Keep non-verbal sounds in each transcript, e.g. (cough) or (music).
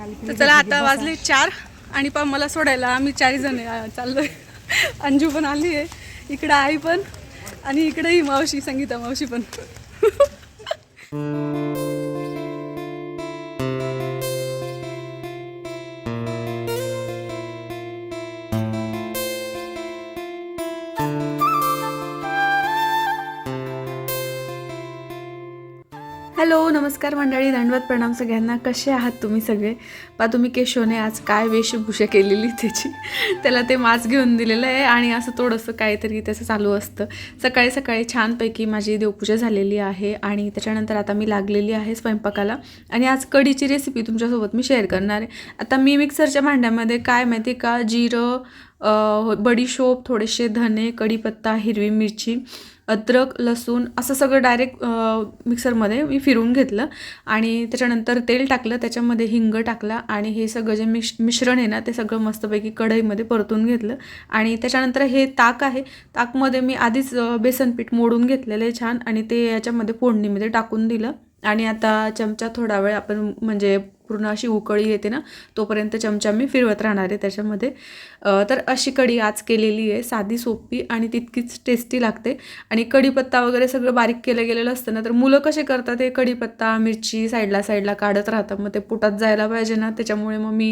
तर चला आता वाजले चार आणि पण मला सोडायला. आम्ही चारही जण चाललोय. अंजू पण आली आहे. इकडं आई पण आणि इकडे ही मावशी संगीता मावशी पण. (laughs) नमस्कार मंडळी दंडवत प्रणाम सगळ्यांना. कसे आहात तुम्ही सगळे? पा तुम्ही केशवने आज काय वेशभूषा केलेली त्याची? त्याला ते मास्क घेऊन दिलेलं आहे आणि असं थोडंसं काहीतरी त्याचं चालू असतं. सकाळी सकाळी छानपैकी माझी देवपूजा झालेली आहे आणि त्याच्यानंतर आता मी लागलेली आहे स्वयंपाकाला आणि आज कढीची रेसिपी तुमच्यासोबत मी शेअर करणार आहे. आता मी मिक्सरच्या भांड्यामध्ये काय माहिती का? जिरं बडीशोप थोडेसे धने कढीपत्ता हिरवी मिरची अद्रक लसूण असं सगळं डायरेक्ट मिक्सरमध्ये मी फिरून घेतलं. आणि त्याच्यानंतर तेल टाकलं त्याच्यामध्ये हिंग टाकला आणि हे सगळं जे मिश मिश्रण आहे ना ते सगळं मस्तपैकी कढईमध्ये परतून घेतलं. आणि त्याच्यानंतर हे ताक आहे. ताकमध्ये मी आधीच बेसनपीठ बेसन पीठ मोडून घेतलेलं आहे छान. आणि ते याच्यामध्ये फोडणीमध्ये टाकून दिलं. आणि आता चमचा थोडा वेळ आपण म्हणजे पूर्ण अशी उकळी येते ना तोपर्यंत चमचा मी फिरवत राहणार आहे त्याच्यामध्ये. तर अशी कढी आज केलेली आहे साधी सोपी आणि तितकीच टेस्टी लागते. आणि कढीपत्ता वगैरे सगळं बारीक केलं गेलेलं असतं ना तर मुलं कसे करतात ते कढीपत्ता मिरची साईडला साईडला काढत राहतात मग ते पोटात जायला पाहिजे ना त्याच्यामुळे मग मी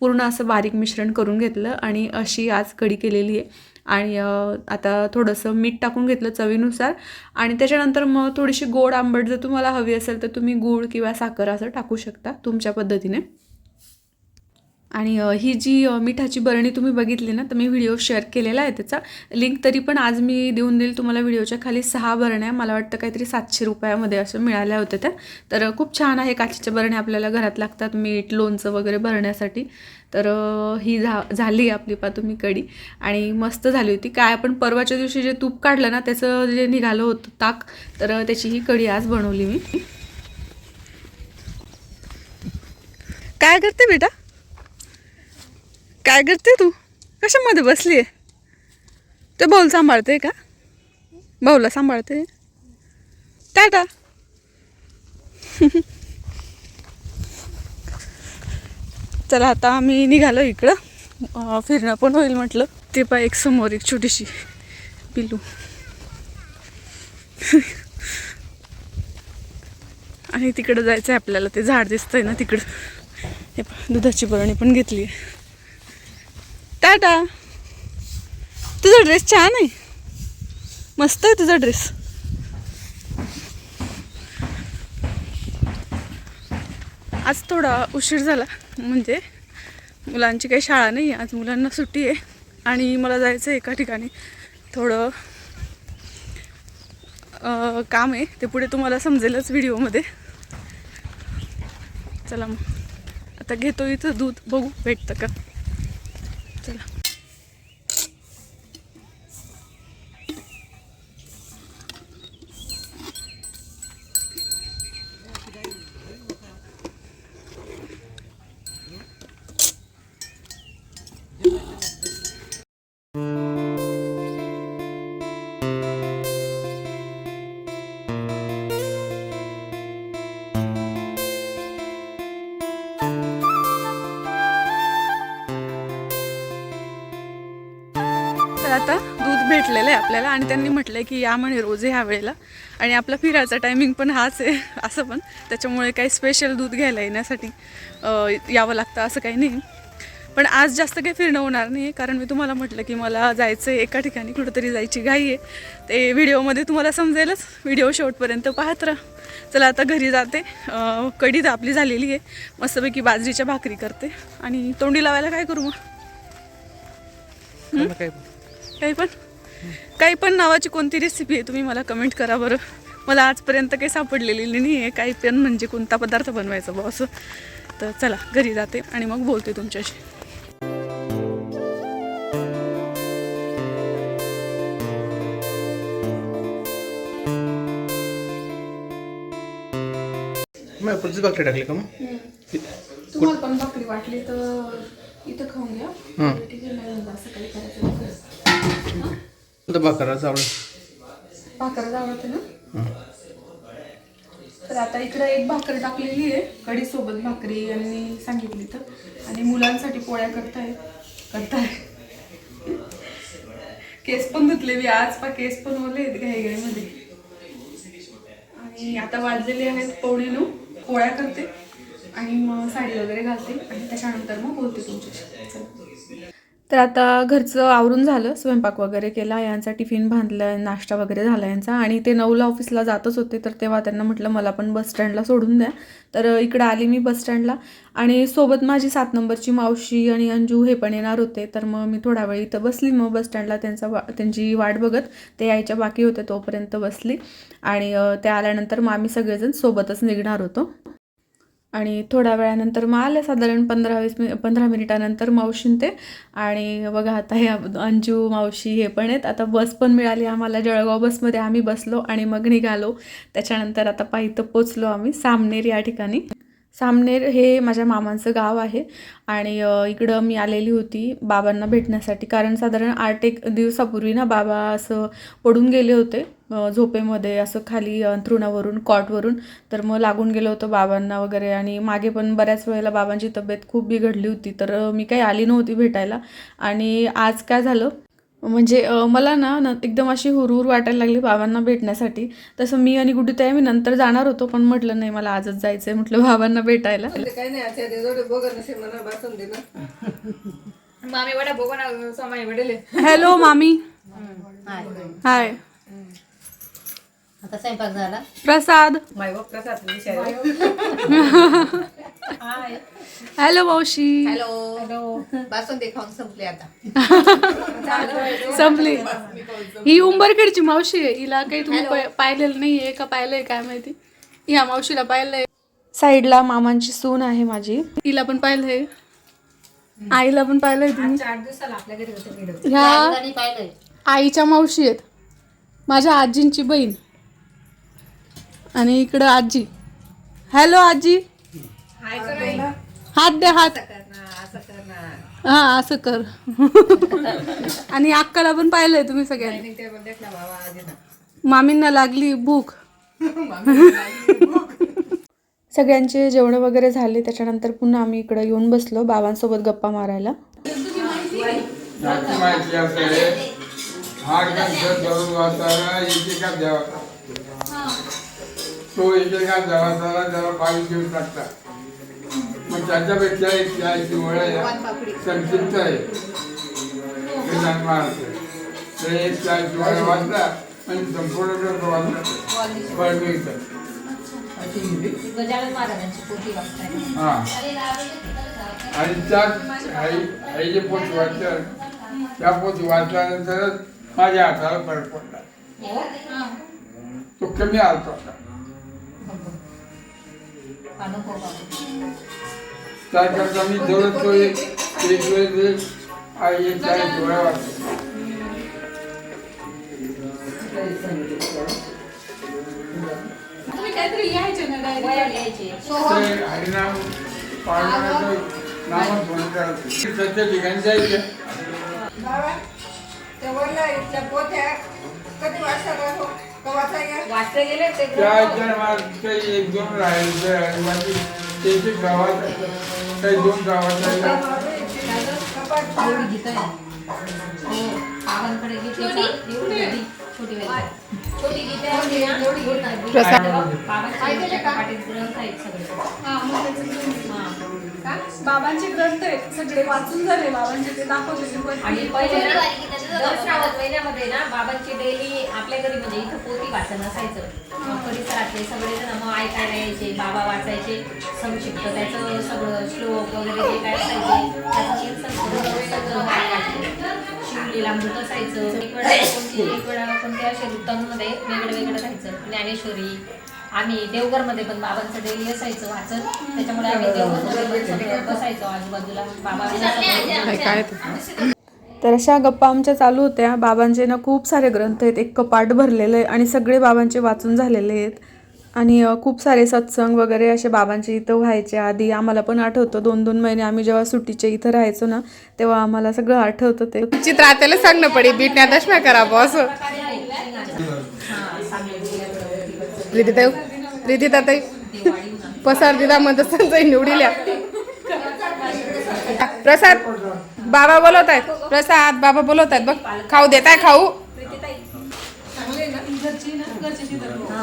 पूर्ण असं बारीक मिश्रण करून घेतलं आणि अशी आज कढी केलेली आहे. आणि आता थोडंसं मीठ टाकून घेतलं चवीनुसार. आणि त्याच्यानंतर मग थोडीशी गोड आंबट जर तुम्हाला हवी असेल तर तुम्ही गूळ किंवा साखर असं टाकू शकता तुमच्या पद्धतीने. आणि ही जी मिठाची बरणी तुम्ही बघितली ना तर मी व्हिडिओ शेअर केलेला आहे त्याचा. लिंक तरी पण आज मी देऊन देईल तुम्हाला व्हिडिओच्या खाली. सहा बरण्या मला वाटतं काहीतरी सातशे रुपयामध्ये असं मिळाल्या होत्या त्या. तर खूप छान आहे काचेच्या बरण्या आपल्याला घरात लागतात मीठ लोणचं वगैरे भरण्यासाठी. तर ही झा झाली आपली पा तुम्ही कढी. आणि मस्त झाली होती. काय आपण परवाच्या दिवशी जे तूप काढलं ना त्याचं जे निघालं होतं ताक तर त्याची ही कढी आज बनवली मी. काय करते बेटा? काय करते तू? कशामध्ये बसली आहे? ते बाऊल सांभाळते का? बाऊला सांभाळते टाटा. चला आता आम्ही निघालो इकडं. फिरणं पण होईल म्हटलं. ते पा एक समोर एक छोटीशी पिल्लू. आणि तिकडं जायचं आहे आपल्याला. ते झाड दिसतंय ना तिकडं. हे दुधाची बरणी पण घेतली आहे. टाटा. तुझा ड्रेस छान आहे. मस्त आहे तुझा ड्रेस आज थोडा उशीर झाला म्हणजे मुलांची काही शाळा नाही आहे आज मुलांना सुट्टी आहे आणि मला जायचं आहे एका ठिकाणी. थोडं काम आहे ते पुढे तुम्हाला समजेलच व्हिडिओमध्ये. चला मग. आता घेतो इथं दूध बघू भेटतं का? चला भेटलेलं आहे आपल्याला आणि त्यांनी म्हटलंय की या म्हणे रोज ह्या वेळेला. आणि आपला फिरायचा टायमिंग पण हाच आहे (laughs) असं पण. त्याच्यामुळे काही स्पेशल दूध घ्यायला येण्यासाठी यावं लागतं असं काही नाही. पण आज जास्त काही फिरणं होणार नाही कारण मी तुम्हाला म्हटलं की मला जायचं आहे एका ठिकाणी कुठंतरी जायची घाई आहे. ते व्हिडिओमध्ये तुम्हाला समजेलच. व्हिडिओ शेवटपर्यंत पाहत राहा. चला आता घरी जाते. कढी तर आपली झालेली आहे. मस्तपैकी बाजरीच्या भाकरी करते. आणि तोंडी लावायला काय करू मग? काही पण? काही पण नावाची कोणती रेसिपी आहे तुम्ही मला कमेंट करा बरं. मला आजपर्यंत काही सापडलेली नाही आहे. काही पण म्हणजे कोणता पदार्थ बनवायचा बा असं. तर चला घरी जाते आणि मग बोलते तुमच्याशी. मग भाकरी टाकली का मग? तुम्हाला पण भाकरी वाटली तर इथं खाऊन घ्या. ठीक आहे नाही म्हणलं असं काही करायचं आता भाकरा चावलं. भाकरच आवडते ना? तर आता इकडे एक भाकरी टाकलेली आहे कढी सोबत भाकरी यांनी सांगितली तर. आणि मुलांसाठी पोळ्या करताय करताय. केस पण धुतले मी आज पा केस पण ओले आहेत घाईघाईमध्ये. आणि आता वाजलेले आहेत पोळी नऊ पोळ्या करते आणि मग साडी वगैरे घालते आणि त्याच्यानंतर मग बोलते तुमच्याशी. तर आता घरचं आवरून झालं स्वयंपाक वगैरे केला यांचा टिफिन बांधला नाश्ता वगैरे झाला यांचा. आणि ते नऊला ऑफिसला जातच होते तर तेव्हा त्यांना म्हटलं मला पण बस स्टँडला सोडून द्या. तर इकडं आली मी बस स्टँडला. आणि सोबत माझी सात नंबरची मावशी आणि अंजू हे पण येणार होते. तर मग मी थोडा वेळ इथं बसली. मग बस स्टँडला त्यांचा वा त्यांची वाट बघत ते यायच्या बाकी होते तोपर्यंत बसली. आणि ते आल्यानंतर मग आम्ही सगळेजण सोबतच निघणार होतो. आणि थोड्या वेळानंतर मग आले साधारण पंधरा वीस मिनि पंधरा मिनिटानंतर मावशीन ते. आणि बघा आता हे अंजू मावशी हे पण आहेत. आता बस पण मिळाली आम्हाला. जळगाव बसमध्ये आम्ही बसलो आणि मग निघालो. त्याच्यानंतर आता पायथं पोचलो आम्ही. सामनेर या ठिकाणी. सामनेर हे माझ्या मामांचं गाव आहे. आणि इकडं मी आलेली होती बाबांना भेटण्यासाठी. कारण साधारण आठ एक दिवसापूर्वी ना बाबा असं पडून गेले होते झोपेमध्ये असं खाली अंथरुणावरून कॉटवरून. तर मग लागून गेलं होतं बाबांना वगैरे. आणि मागे पण बऱ्याच वेळेला बाबांची तब्येत खूप बिघडली होती. तर मी काही आली नव्हती भेटायला. आणि आज काय झालं म्हणजे मला ना न एकदम अशी हुरहुर वाटायला लागली बाबांना भेटण्यासाठी. तसं मी आणि गुड्डी ताई आम्ही नंतर जाणार होतो पण म्हटलं नाही मला आजच जायचं आहे म्हटलं बाबांना भेटायला. मामी वडा बघू ना समाई वडेले हॅलो मामी. हाय हाय आता स्वयंपाक झाला. प्रसाद. माय व प्रसाद हॅलो मावशी. हॅलो. बासुंदी खाऊन संपली आता. (laughs) संपली. ही उंबरखेडची मावशी आहे. हिला काही तुम्ही पा- पाहिलेलं नाही आहे का? पाहिलंय काय माहिती? ह्या मावशीला पाहिलंय. साईडला मामांची सून आहे माझी. हिला पण पाहिलंय. आईला पण पाहिलंय तुम्ही. आठ दिवसाला आपल्या घरी होते व्हिडिओ. ह्या पाहिलंय. आईच्या मावशी आहेत. माझ्या आजींची बहीण. आणि इकडं आजी. हॅलो आजी. हात दे हात. हा असं कर. (laughs) आणि अक्काला पण पाहिलंय तुम्ही सगळ्यांनी. मामींना लागली भूक. (laughs) हां जेवण वगैरे झाले त्याच्यानंतर पुन्हा आम्ही इकडं येऊन बसलो बाबांसोबत गप्पा मारायला. हा तो एकेका देवाचा त्याला पाणी देऊन टाकतात. मग त्याच्यापेक्षा एक याची ओळख संक्षिप्त आहे. ते जन्मार्थ तर एक चाळीस ओळख वाचला आणि संपूर्ण ग्रंथ वाचला. फळ मिळतं. हा. आणि त्यात आई आई जे पोथी वाचतात त्या पोथी वाचल्यानंतरच माझ्या हाताला फरक पडला. तो कमी आलता बाबा. त्याकरता मी? तो एक एक आई एक चाळीस डोळ्या वाचतो तुम्ही काहीतरी लिहायचे ना वह्या लिहायचे. ते हरिनाम पाळण्याचं नामच म्हणून करायचं. सत्य ठिकाणी जायचं. वाचले गेले ते त्या जन्मात एक दोन राहिले आणि बाकी त्यांची गावात काही दोन गावात. हो. छोटी? गीतं बाबांचे ग्रंथ आहेत सगळे वाचून झाले बाबांचे ते दाखवले आणि पहिले ना दर श्रावण महिन्यामध्ये ना बाबांची डेली आपल्या घरी म्हणजे इथं पोथी वाचन असायचं. मग परिसरातले सगळे जण मग ऐकायला यायचे बाबा वाचायचे संक्षिप्त त्याचं सगळं श्लोक वगैरे जे काय असायचे त्याचं कीर्तन करून सगळं वाचायचं. शिवलीलामृत असायचं एक वेळा कोणती एक वेळा कोणत्या असे ऋतूंमध्ये वेगळं वेगळं राहायचं ज्ञानेश्वरी आम्ही देवघरमध्ये पण बाबांचं डेली असायचं वाचन. त्याच्यामुळे आम्ही देवघरमध्ये बसायचो आजूबाजूला. बाबा काय तर अशा गप्पा आमच्या चालू होत्या. बाबांचे ना खूप सारे ग्रंथ आहेत. एक कपाट भरलेलं आहे आणि सगळे बाबांचे वाचून झालेले आहेत. आणि खूप सारे सत्संग वगैरे असे बाबांचे इथं व्हायचे. आधी आम्हाला पण आठवतं. दोन दोन महिने आम्ही जेव्हा सुट्टीचे इथं राहायचो ना तेव्हा आम्हाला सगळं आठवतं ते. चित्र आत्याला सांगणं पडे. बिटण्या दशम्या करा असं प्रीती ताई पसार दिला म्हणत संजय निवडिल्या प्रसाद बाबा बोलवत आहेत. प्रसाद बाबा बोलवत आहेत. बघ खाऊ देताय खाऊ. हा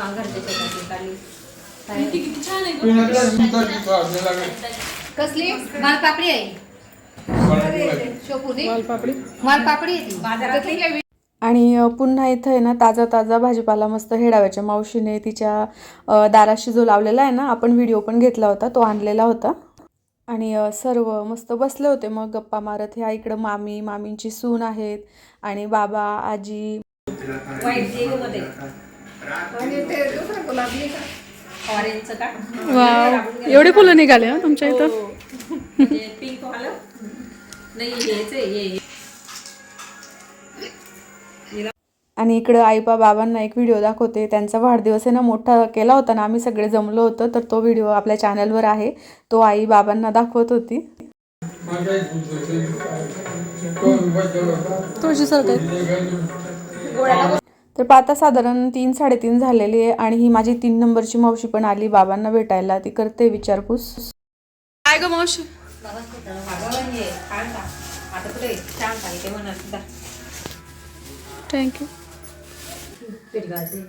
कसली? मालपापडी आहे. शोपुरी मालपापडी बाजारातली? आणि पुन्हा इथं आहे ना ताजा ताजा भाजीपाला मस्त हेडाव्याच्या मावशीने तिच्या दाराशी जो लावलेला आहे ना आपण व्हिडिओ पण घेतला होता तो आणलेला होता. आणि सर्व मस्त बसले होते मग गप्पा मारत ह्या इकडं मामी मामींची सून आहेत आणि बाबा आजी. एवढी फुलं निघाले तुमच्या इथं? आणि इकडं आईपा बाबांना एक व्हिडिओ दाखवते. त्यांचा वाढदिवस आहे ना मोठा केला होता ना आम्ही सगळे जमलो होतो तर तो व्हिडिओ आपल्या चॅनलवर आहे. तो आई बाबांना दाखवत होती. तर पाता साधारण तीन साडेतीन झालेली आहे आणि ही माझी तीन नंबरची मावशी पण आली बाबांना भेटायला. ती करते विचारपूस. काय ग मावशी? अगं पिरगाचे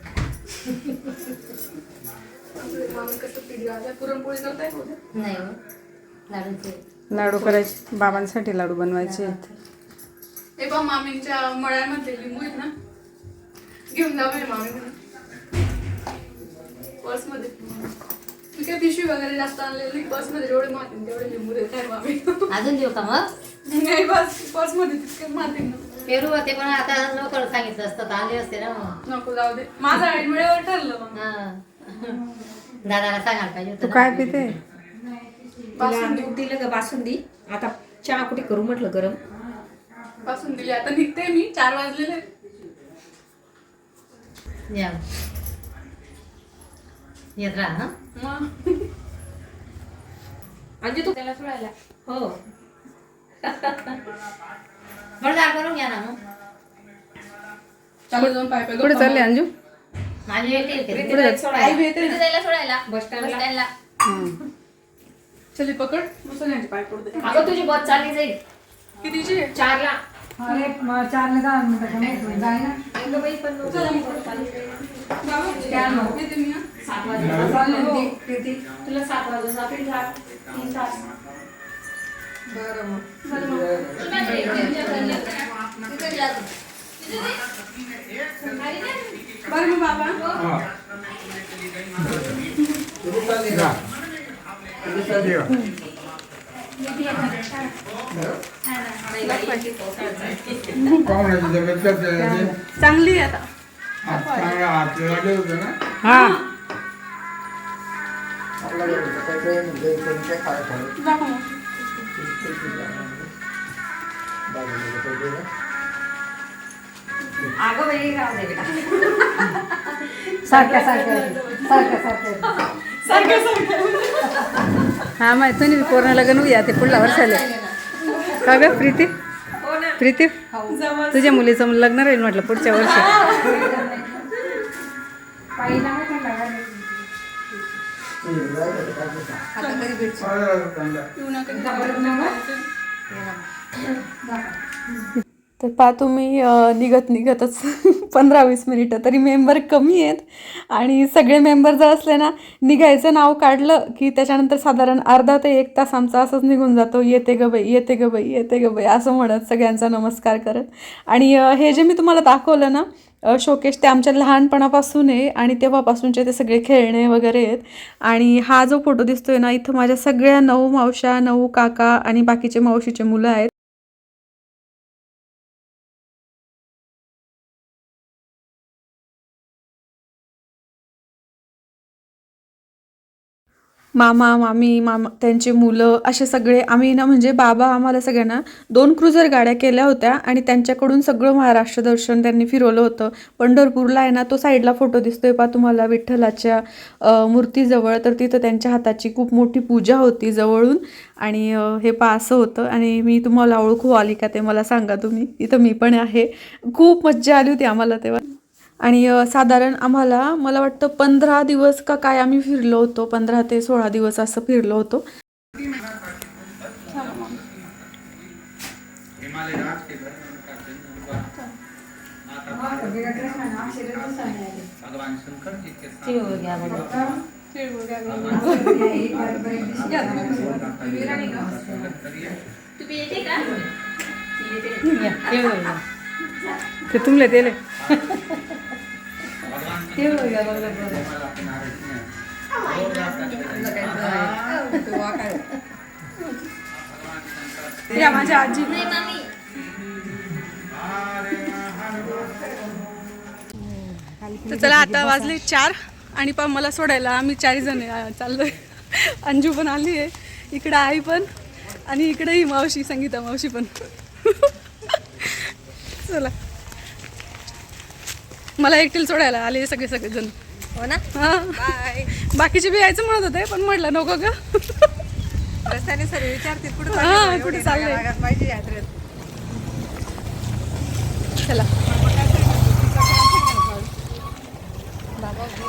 नाही हो. लाडूचे. लाडू करायचे. बाबांसाठी लाडू बनवायचे. हे बा मामींच्या मळ्यामध्ये लिंबू आहेत ना? घेऊन जाऊ मामी पर्समध्ये मी काय पिशवी वगैरे जास्त आणलेली पर्समध्ये जेवढे मातीन तेवढे लिंबू देत आहे मामी. अजून देऊ का मग? नाही बस पर्समध्ये तितके मातीन. पेरू होते पण आता लवकर सांगितलं असतं तर आले असते ना मग. नको जाऊ दे. माझं वेळेवर ठरलं मग. हा. दादाला सांगायला पाहिजे तू होतं काय ना. पिते? तिला दूध दिलं का बासुंदी? आता चहा कुठे करू म्हटलं गरम? पासून दिली आता निघते मी चार वाजलेले. या. येत राहा हं? मग. अंजू तू त्याला सोडायला. हो. बरं दार करून घ्या ना मग. चालू जाऊन पाय पाय कुठे चालले अंजू? माझी सोडायला. इथे जायला सोडायला. बस स्टँडला. चली पकड. मस्त त्यांचे पाय पडू दे. अगं तुझी बस चालली जाईल. कितीची? चारला. अगं बाई पण येते मी हं. सात वाजता तुला सात वाजता तीन तास. बरं मग बाबा पाहुण्याची तब्येत करते ना ते. चांगली आहे आता हात चांगला हात लागले होते ना हा दाखव मग. अगं बाई राहू दे बेटा. सारख्या सारख्या सारख्या सारख्या हा माहिती नाही पूर्ण लग्न उद्या ते पुढल्या वर्षाला. का ग प्रीती? प्रीती? तुझ्या मुलीचं लग्न राहील म्हटलं पुढच्या वर्षी. तर पहा तुम्ही निघत निघतच. (laughs) पंधरा वीस मिनिटं तरी मेंबर कमी आहेत. आणि सगळे मेंबर जर असले ना निघायचं नाव काढलं की त्याच्यानंतर साधारण अर्धा ते एक तास आमचा असंच निघून जातो. येते ग बाई येते ग बाई येते ग बाई असं म्हणत सगळ्यांचा नमस्कार करत. आणि हे जे मी तुम्हाला दाखवलं ना शोकेश ते आमच्या लहानपणापासून आहे आणि तेव्हापासूनचे ते सगळे खेळणे वगैरे आहेत. आणि हा जो फोटो दिसतोय ना इथं माझ्या सगळ्या नऊ मावशा नऊ काका आणि बाकीचे मावशीचे मुलं आहेत. मामा मामी मामा त्यांचे मुलं असे सगळे आम्ही ना म्हणजे बाबा आम्हाला सगळ्यांना दोन क्रुझर गाड्या केल्या होत्या आणि त्यांच्याकडून सगळं महाराष्ट्र दर्शन त्यांनी फिरवलं होतं. पंढरपूरला आहे ना तो साईडला फोटो दिसतोय पा तुम्हाला विठ्ठलाच्या मूर्तीजवळ. तर तिथं त्यांच्या हाताची खूप मोठी पूजा होती जवळून आणि हे पा असं होतं. आणि मी तुम्हाला ओळखू आली का ते मला सांगा तुम्ही. इथं मी पण आहे. खूप मज्जा आली होती आम्हाला तेव्हा. आणि साधारण आम्हाला मला वाटतं पंधरा दिवस का काय आम्ही फिरलो होतो पंधरा ते सोळा दिवस असं फिरलो होतो. तुम्ही येते का? (laughs) ते माझ्या आजी. तर चला आता वाजले चार. आणि पा मला सोडायला आम्ही चारही जण चाललोय. अंजू पण आली आहे. इकडं आई पण. आणि इकडे ही मावशी संगीता मावशी पण. (laughs) चला. मला एकटील सोडायला आले सगळे सगळे जण हो ना? हा. बाकीचे बी यायचं म्हणत होते पण म्हटलं नको ग. रस्त्याने सर्व विचारतील कुठं हा कुठे चाललंय? पाहिजे यात्रेत. चला.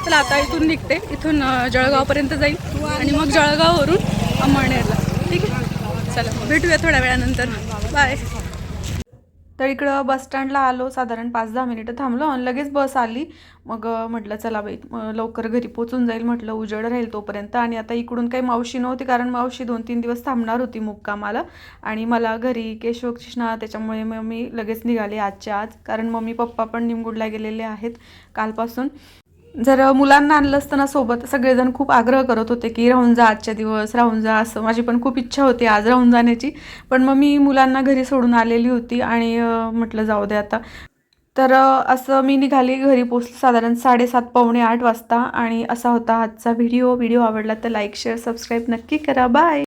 चला आता इथून निघते. इथून जळगावपर्यंत जाईल. आणि मग जळगाववरून अंमळनेरला. ठीक आहे? चला भेटूया थोड्या वेळानंतर. बाय. तर इकडं बस स्टँडला आलो साधारण पाच दहा मिनिटं थांबलो आणि लगेच बस आली. मग म्हटलं चला बाई मग लवकर घरी पोचून जाईल म्हटलं उजेड राहील तोपर्यंत. आणि आता इकडून काही मावशी नव्हती कारण मावशी दोन तीन दिवस थांबणार होती मुक्कामाला. आणि मला घरी केशव कृष्णा त्याच्यामुळे मग मी लगेच निघाले आजच्या आज कारण मम्मी पप्पा पण निमगुडला गेलेले आहेत कालपासून. जर मुलांना आणलं असतं ना सोबत सगळेजण खूप आग्रह करत होते की राहून जा आजच्या दिवस राहून जा असं. माझी पण खूप इच्छा होती आज राहून जाण्याची. पण मग मी मुलांना घरी सोडून आलेली होती आणि म्हटलं जाऊ दे आता. तर असं मी निघाली घरी पोचले साधारण साडेसात पावणे आठ वाजता आणि असा होता आजचा व्हिडिओ. व्हिडिओ आवडला तर लाईक शेअर सबस्क्राईब नक्की करा. बाय!